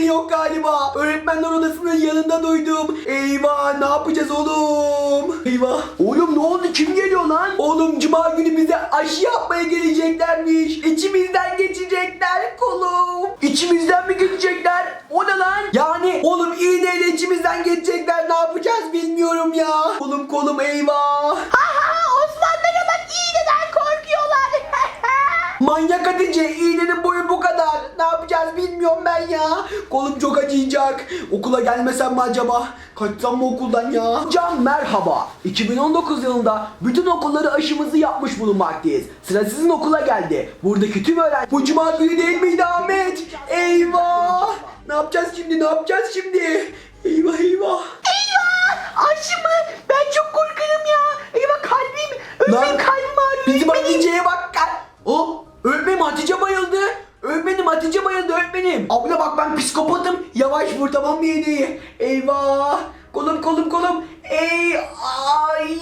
biri yok galiba. Öğretmenler odasının yanında duydum. Eyvah ne yapacağız oğlum? Eyvah. Oğlum ne oldu kim geliyor lan? Oğlum cuma günü bize aşı yapmaya geleceklermiş. İçimizden geçecekler kolum. İçimizden mi geçecekler? O ne lan? Yani oğlum iğneyle içimizden geçecekler ne yapacağız bilmiyorum ya. Oğlum kolum eyvah. Aha Osmanlılara bak iğneden korkuyorlar. Manyak Hatice iğnenin boyu yapacağız bilmiyorum ben ya. Kolum çok acıyacak. Okula gelmesem mi acaba? Kaçsam mı okuldan ya? Can merhaba. 2019 yılında bütün okulları aşımızı yapmış bulunmaktayız. Sıra sizin okula geldi. Buradaki tüm öğrenci... Bu cuma günü değil miydi Ahmet? Eyvah! Ne yapacağız şimdi? Ne yapacağız şimdi? Eyvah. Eyvah aşı mı? Ben çok korkarım ya. Eyvah kalbim. Öğretmenim kalbim ağrıyor. Bizim öğretmenim. Hatice'ye bak. Gel. O öğretmenim Hatice bayıldı. Öğretmenim Hatice bayıldı öğretmenim. Abla bak ben psikopatım. Yavaş vur tamam mı yedi? Eyvah. Kolum kolum kolum. Ey ay.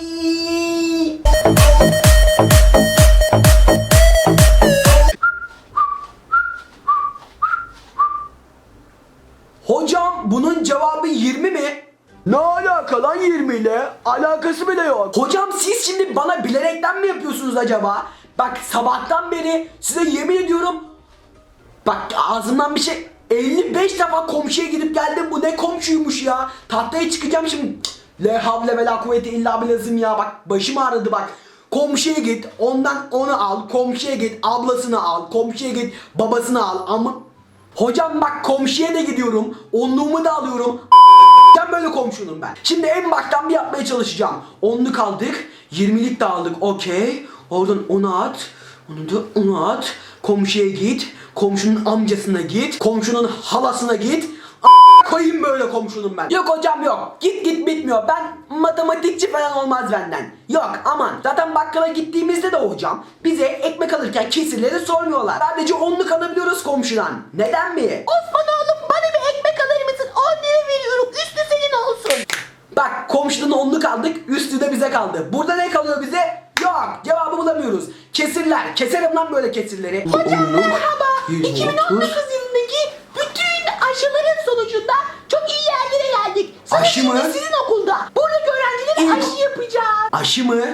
Hocam bunun cevabı 20 mi? Ne alaka lan 20 ile? Alakası bile yok. Hocam siz şimdi bana bilerekten mi yapıyorsunuz acaba? Bak sabahtan beri size yemin ediyorum Bak ağzımdan bir şey 55 defa komşuya gidip geldim bu ne komşuymuş ya Tahtaya çıkacağım şimdi Le havle ve la kuvvete illa bilazım ya bak başım ağrıdı bak Komşuya git ondan onu al komşuya git ablasını al komşuya git babasını al ama Hocam bak komşuya da gidiyorum onluğumu da alıyorum ben böyle komşunum ben. Şimdi en baştan bir yapmaya çalışacağım. Onluk aldık. 20'lik de aldık. Okey. Oradan onu at. Onu da onu at. Komşuya git. Komşunun amcasına git. Komşunun halasına git. A- koyayım böyle komşunum ben. Yok hocam yok. Git git bitmiyor. Ben matematikçi falan olmaz benden. Yok aman. Zaten bakkala gittiğimizde de hocam bize ekmek alırken kesirleri sormuyorlar. Sadece onluk alabiliyoruz komşudan. Neden mi? Osman oğlum bana bir ekmek alır mısın? 10 lira veriyorum. Üstü senin olsun. Bak komşunun onluk aldık, üstü de bize kaldı. Burada ne kalıyor bize? Yok, cevabı bulamıyoruz. Kesirler, keserim lan böyle kesirleri. Hocam Onluk, merhaba. 130. 2019 yılındaki bütün aşıların sonucunda çok iyi yerlere geldik. Sıra Aşı şimdi mı? sizin okulda. Buradaki öğrencilere aşı yapacağız. Aşı mı?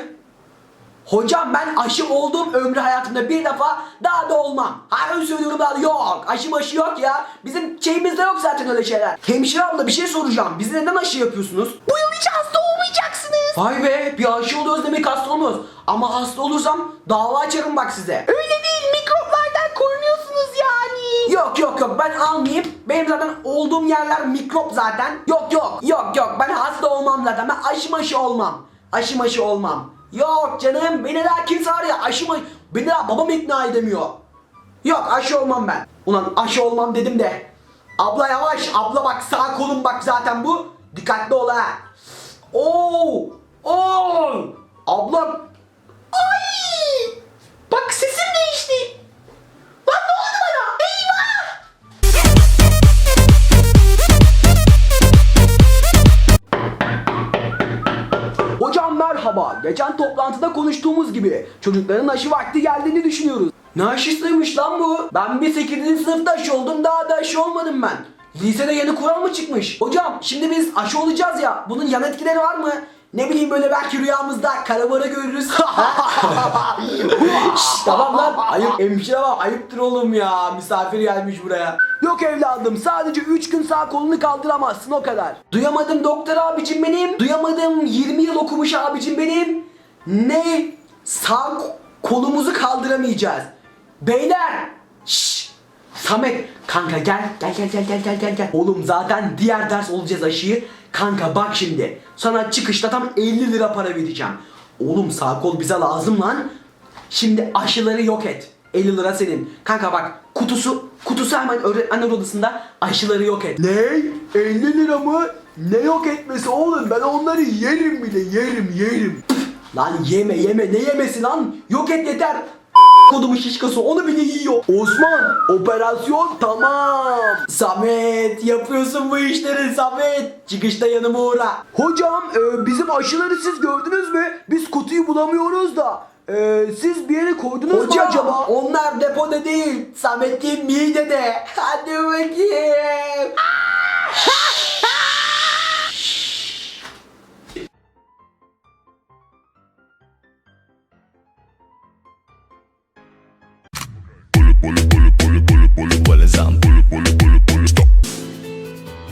Hocam ben aşı olduğum ömrü hayatımda bir defa daha da olmam. Harbi söylüyorum daha da yok. Aşı maşı yok ya. Bizim şeyimizde yok zaten öyle şeyler. Hemşire abla bir şey soracağım. Bize neden aşı yapıyorsunuz? Bu yıl hiç hasta olmayacaksınız. Vay be bir aşı oluyoruz demek hasta olmuyoruz. Ama hasta olursam dava açarım bak size. Öyle değil yani. Yok yok yok ben almayayım. Benim zaten olduğum yerler mikrop zaten. Yok yok yok yok ben hasta olmam zaten. Ben aşı maşı olmam. Aşı maşı olmam. Yok canım beni daha kimse ya aşı mı? Beni daha babam ikna edemiyor. Yok aşı olmam ben. Ulan aşı olmam dedim de. Abla yavaş abla bak sağ kolum bak zaten bu. Dikkatli ol ha. Oo! Oo! Abla merhaba. Geçen toplantıda konuştuğumuz gibi çocukların aşı vakti geldiğini düşünüyoruz. Ne aşısıymış lan bu? Ben bir 8. sınıfta oldum daha da aşı olmadım ben. Lisede yeni kural mı çıkmış? Hocam şimdi biz aşı olacağız ya bunun yan etkileri var mı? Ne bileyim böyle belki rüyamızda karabara görürüz. Şşş, tamam lan ayıp hemşire var ayıptır oğlum ya misafir gelmiş buraya. Yok evladım sadece 3 gün sağ kolunu kaldıramazsın o kadar. Duyamadım doktor abicim benim. Duyamadım 20 yıl okumuş abicim benim. Ne? Sağ kolumuzu kaldıramayacağız. Beyler! Şşş! Samet kanka gel gel gel gel gel gel gel gel. Oğlum zaten diğer ders olacağız aşıyı. Kanka bak şimdi. Sana çıkışta tam 50 lira para vereceğim. Oğlum sağ kol bize lazım lan. Şimdi aşıları yok et. 50 lira senin. Kanka bak kutusu kutusu hemen öğretmenler odasında aşıları yok et. Ne? 50 lira mı? Ne yok etmesi oğlum ben onları yerim bile yerim yerim. lan yeme yeme ne yemesi lan? Yok et yeter. Kodumu şişkası onu bile yiyor. Osman operasyon tamam. Samet yapıyorsun bu işleri Samet. Çıkışta yanıma uğra. Hocam e, bizim aşıları siz gördünüz mü? Biz kutuyu bulamıyoruz da. Ee, siz bir yere koydunuz mu Hocam, acaba? onlar depoda değil. Samet'in midede. Hadi bakayım.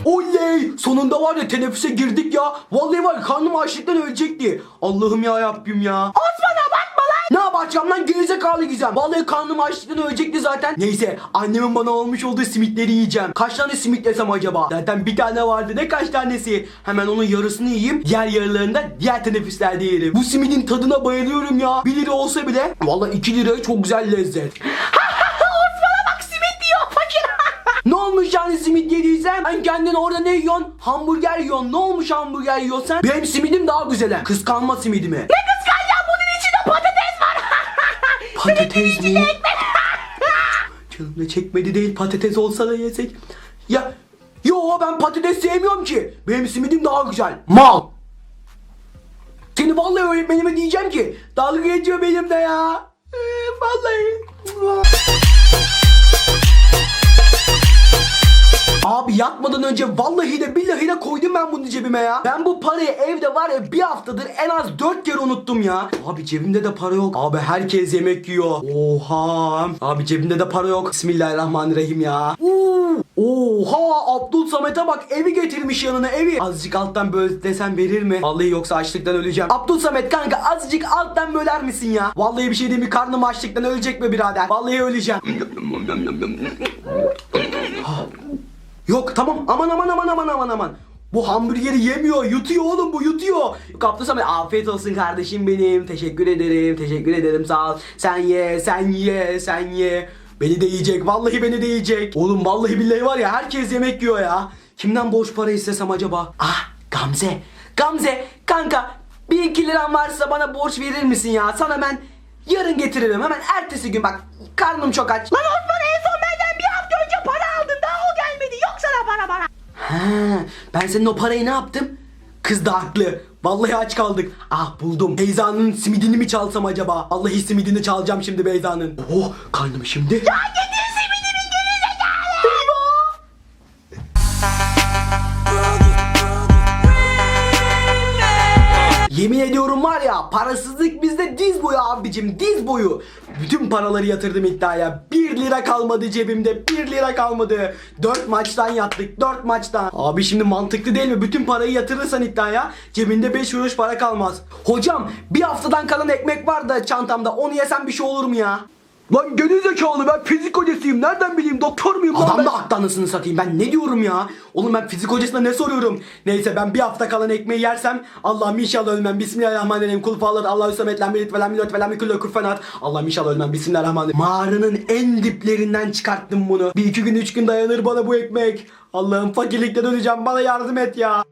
Oley! Sonunda var ya teneffüse girdik ya. Vallahi var ya, karnım açlıktan ölecekti. Allah'ım ya Rabbim ya. Osman abartma lan. Ne yapacağım lan gerizekalı gizem. Vallahi karnım açlıktan ölecekti zaten. Neyse annemin bana olmuş olduğu simitleri yiyeceğim. Kaç tane simit yesem acaba? Zaten bir tane vardı ne kaç tanesi? Hemen onun yarısını yiyeyim. Diğer yarılarını da diğer teneffüslerde yerim. Bu simidin tadına bayılıyorum ya. 1 lira olsa bile. Vallahi 2 lira çok güzel lezzet. Osman'a bak simit diyor fakir. Ne olmuş yani simit yediysen? Sen kendin orada ne yiyorsun? Hamburger yiyorsun. Ne olmuş hamburger yiyorsan? Benim simidim daha güzel. Kıskanma simidimi. ne kıskanacağım bunun içinde patates var. Patates mi? Canım ne çekmedi değil patates olsa da yesek. Ya yo ben patates sevmiyorum ki. Benim simidim daha güzel. Mal. Seni vallahi öğretmenime diyeceğim ki dalga geçiyor benimle ya. Ee, Vallahi. Abi yatmadan önce vallahi de billahi de koydum ben bunu cebime ya. Ben bu parayı evde var ya bir haftadır en az dört kere unuttum ya. Abi cebimde de para yok. Abi herkes yemek yiyor. Oha. Abi cebimde de para yok. Bismillahirrahmanirrahim ya. Uuu. Oha Abdul Samet'e bak evi getirmiş yanına evi. Azıcık alttan böl desem verir mi? Vallahi yoksa açlıktan öleceğim. Abdul Samet kanka azıcık alttan böler misin ya? Vallahi bir şey değil mi karnım açlıktan ölecek mi birader? Vallahi öleceğim. Yok tamam aman aman aman aman aman aman. Bu hamburgeri yemiyor yutuyor oğlum bu yutuyor. Kaptı Samet afiyet olsun kardeşim benim. Teşekkür ederim teşekkür ederim sağ ol. Sen ye sen ye sen ye. Beni de yiyecek vallahi beni de yiyecek. Oğlum vallahi billahi var ya herkes yemek yiyor ya. Kimden borç para istesem acaba? Ah Gamze. Gamze kanka bir iki liran varsa bana borç verir misin ya? Sana ben yarın getiririm hemen ertesi gün bak karnım çok aç. Lan Osman en son benden bir hafta önce para aldın daha o gelmedi. Yok sana para Ha, ben senin o parayı ne yaptım? Kız da haklı. Vallahi aç kaldık. Ah buldum. Beyza'nın simidini mi çalsam acaba? Vallahi simidini çalacağım şimdi Beyza'nın. Oh karnım şimdi. Ya Yemin ediyorum var ya parasızlık bizde diz boyu abicim diz boyu. Bütün paraları yatırdım iddiaya. 1 lira kalmadı cebimde 1 lira kalmadı. 4 maçtan yattık 4 maçtan. Abi şimdi mantıklı değil mi? Bütün parayı yatırırsan iddiaya cebinde 5 kuruş para kalmaz. Hocam bir haftadan kalan ekmek var da çantamda onu yesem bir şey olur mu ya? Lan gerizekalı ben fizik hocasıyım. Nereden bileyim? Doktor muyum lan Adam da aklı anasını satayım. Ben ne diyorum ya? Oğlum ben fizik hocasına ne soruyorum? Neyse ben bir hafta kalan ekmeği yersem Allah'ım inşallah ölmem. Bismillahirrahmanirrahim. Kul fağlar Allahü samet lam yelit ve lam yulat ve yekul lehu ahad. Allah'ım inşallah ölmem. Bismillahirrahmanirrahim. Mağaranın en diplerinden çıkarttım bunu. Bir iki gün üç gün dayanır bana bu ekmek. Allah'ım fakirlikten öleceğim bana yardım et ya